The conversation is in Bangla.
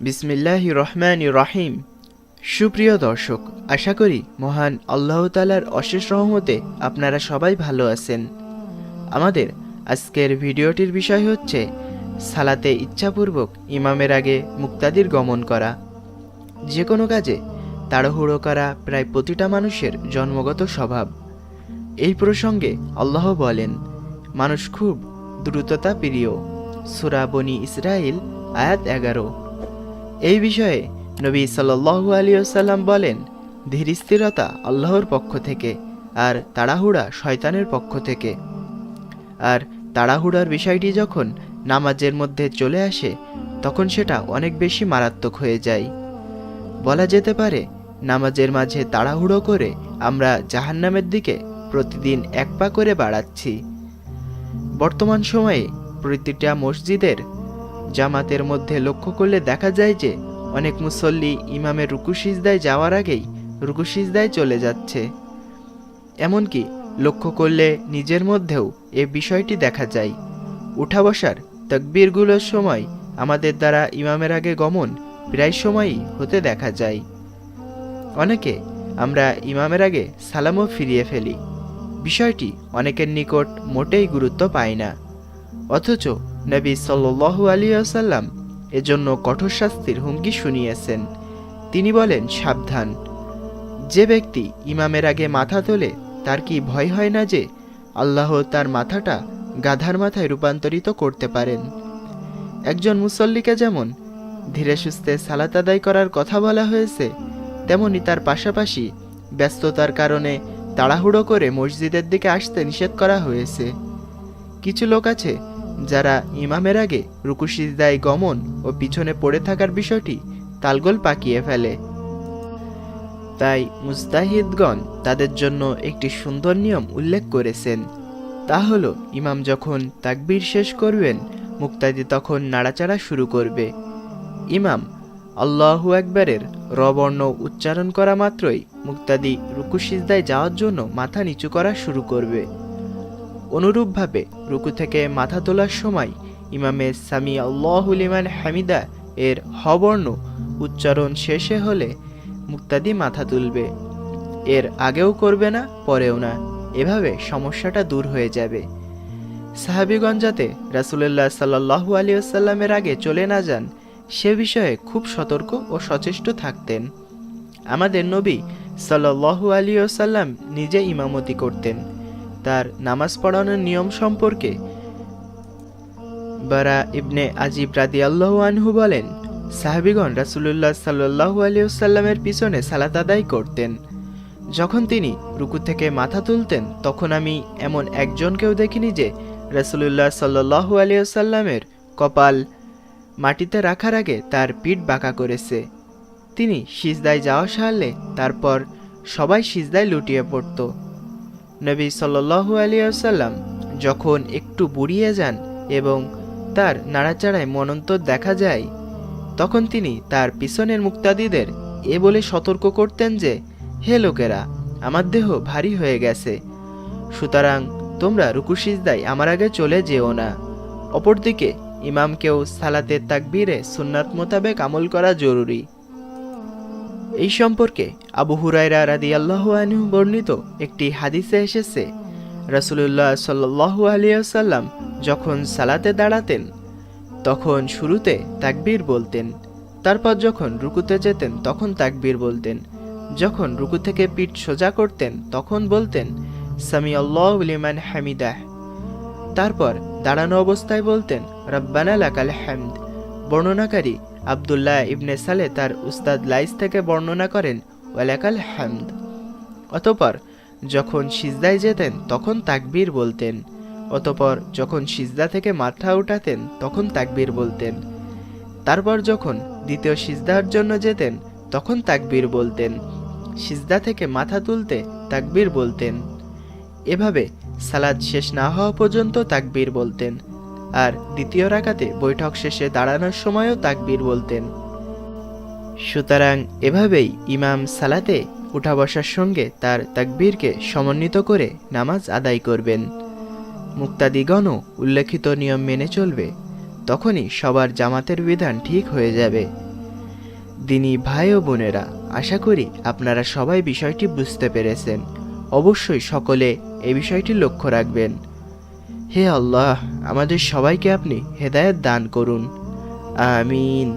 বিসমিল্লাহ রহমান রহিম সুপ্রিয় দর্শক, আশা করি মহান আল্লাহ তালার অশেষ রহমতে আপনারা সবাই ভালো আছেন। আমাদের আজকের ভিডিওটির বিষয় হচ্ছে সালাতে ইচ্ছাপূর্বক ইমামের আগে মুক্তাদির গমন করা। যে কোনো কাজে তাড়াহুড়ো করা প্রায় প্রতিটা মানুষের জন্মগত স্বভাব। এই প্রসঙ্গে আল্লাহ বলেন, মানুষ খুব দ্রুততা প্রিয়। সুরা বনি ইসরাইল আয়াত এগারো। এই বিষয়ে নবী সাল্লু আলিয়াল্লাম বলেন, ধীরস্থিরতা আল্লাহর পক্ষ থেকে আর তাড়াহুড়া শয়তানের পক্ষ থেকে। আর তাড়াহুড়ার বিষয়টি যখন নামাজের মধ্যে চলে আসে, তখন সেটা অনেক বেশি মারাত্মক হয়ে যায়। বলা যেতে পারে, নামাজের মাঝে তাড়াহুড়ো করে আমরা জাহান্নামের দিকে প্রতিদিন এক পা করে বাড়াচ্ছি। বর্তমান সময়ে প্রতিটা মসজিদের জামাতের মধ্যে লক্ষ্য করলে দেখা যায় যে অনেক মুসল্লি ইমামের রুকুশিজদায় যাওয়ার আগেই রুকুশিজদায় চলে যাচ্ছে। এমনকি লক্ষ্য করলে নিজের মধ্যেও এ বিষয়টি দেখা যায়। উঠা বসার তকবীরগুলোর সময় আমাদের দ্বারা ইমামের আগে গমন প্রায় সময়ই হতে দেখা যায়। অনেকে আমরা ইমামের আগে সালামও ফিরিয়ে ফেলি। বিষয়টি অনেকের নিকট মোটেই গুরুত্ব পায় না। অথচ নবী সাল্লু আলী আসাল্লাম এজন্য কঠোর শাস্তির হুমকি শুনিয়েছেন। তিনি বলেন, সাবধান। যে ব্যক্তি ইমামের আগে মাথা তোলে, তার কি ভয় হয় না যে আল্লাহ তার মাথাটা গাধার মাথায় রূপান্তরিত করতে পারেন? একজন মুসল্লিকে যেমন ধীরে সুস্থে সালাত আদায় করার কথা বলা হয়েছে, তেমনি তার পাশাপাশি ব্যস্ততার কারণে তাড়াহুড়ো করে মসজিদের দিকে আসতে নিষেধ করা হয়েছে। কিছু লোক আছে যারা ইমামের আগে রুকুশিদায় গমন ও পিছনে পড়ে থাকার বিষয়টি তালগোল পাকিয়ে ফেলে। তাই মুস্তাহিদগণ তাদের জন্য একটি সুন্দর নিয়ম উল্লেখ করেছেন। তা হলো, ইমাম যখন তাকবীর শেষ করবেন, মুক্তাদি তখন নাড়াচাড়া শুরু করবে। ইমাম আল্লাহু একবারের রবর্ণ উচ্চারণ করা মাত্রই মুক্তাদি রুকুশিজদায় যাওয়ার জন্য মাথা নিচু করা শুরু করবে। অনুরূপভাবে রুকু থেকে মাথা তোলার সময় ইমামে সামি আল্লাহুলিমান হামিদা এর হবর্ণ উচ্চারণ শেষে হলে মুক্তাদি মাথা তুলবে। এর আগেও করবে না, পরেও না। এভাবে সমস্যাটা দূর হয়ে যাবে। সাহাবিগঞ্জ যাতে রাসুল্লাহ সাল্লাহু আলিয়াল্লামের আগে চলে না যান, সে বিষয়ে খুব সতর্ক ও সচেষ্ট থাকতেন। আমাদের নবী সাল্লাহু আলিয়াল্লাম নিজে ইমামতি করতেন। তার নামাজ পড়ানোর নিয়ম সম্পর্কে? বারা ইবনে আজিব রাদি আনহু বলেন, সাহাবিগণ রাসুল্লাহ সাল্লাহু আলিয়াল্লামের পিছনে সালাত আদায় করতেন। যখন তিনি রুকু থেকে মাথা তুলতেন, তখন আমি এমন একজনকেও দেখিনি যে রাসুলুল্লাহ সাল্লাহু আলিয়াল্লামের কপাল মাটিতে রাখার আগে তার পিঠ বাঁকা করেছে। তিনি সিজদায় যাওয়া সারলে তারপর সবাই সিজদায় লুটিয়ে পড়ত। নবী সাল্লু আলিয়াল্লাম যখন একটু বুড়িয়ে যান এবং তার নাড়াচাড়ায় মনন্তর দেখা যায়, তখন তিনি তার পিছনের মুক্তাদিদের এ বলে সতর্ক করতেন যে, হে লোকেরা, আমার দেহ ভারী হয়ে গেছে। সুতরাং তোমরা রুকুশিজদাই আমার আগে চলে যেও না। অপরদিকে ইমামকেও সালাতের তাকবীরে সুন্নাত মোতাবেক আমল করা জরুরি। এই সম্পর্কে আবু হুরাইরা রাদি আল্লাহু বর্ণিত একটি হাদিসে এসেছে, রাসুলুল্লাহ সাল্লু আলিয়াল্লাম যখন সালাতে দাঁড়াতেন, তখন শুরুতে তাকবীর বলতেন, তারপর যখন রুকুতে যেতেন তখন তাকবীর বলতেন, যখন রুকু থেকে পিঠ সোজা করতেন তখন বলতেন সামি আল্লাহলিমান হামিদাহ। তারপর দাঁড়ানো অবস্থায় বলতেন, রব্বানা লাকাল হ্যামদ বর্ণনাকারী আবদুল্লাহ ইবনে সালে তার উস্তাদ লাইস থেকে বর্ণনা করেন, ওয়ালাকাল হ্যামদ অতপর যখন সিজদায় যেতেন, তখন তাকবীর বলতেন। অতপর যখন সিজদা থেকে মাথা উঠাতেন, তখন তাকবীর বলতেন। তারপর যখন দ্বিতীয় সিজদার জন্য যেতেন, তখন তাকবীর বলতেন। সিজদা থেকে মাথা তুলতে তাকবীর বলতেন। এভাবে সালাদ শেষ না হওয়া পর্যন্ত তাকবীর বলতেন। আর দ্বিতীয় রাকাতে বৈঠক শেষে দাঁড়ানোর সময়ও তাকবীর বলতেন। সুতরাং এভাবেই ইমাম সালাতে উঠা বসার সঙ্গে তার তাকবীরকে সমন্বিত করে নামাজ আদায় করবেন। মুক্তাদিগণও উল্লেখিত নিয়ম মেনে চলবে, তখনই সবার জামাতের বিধান ঠিক হয়ে যাবে। দিনী ভাই ও বোনেরা, আশা করি আপনারা সবাই বিষয়টি বুঝতে পেরেছেন। অবশ্যই সকলে এ বিষয়টি লক্ষ্য রাখবেন। হে আল্লাহ আমাদের সবাইকে আপনি হেদায়ত দান করুন। আমিন।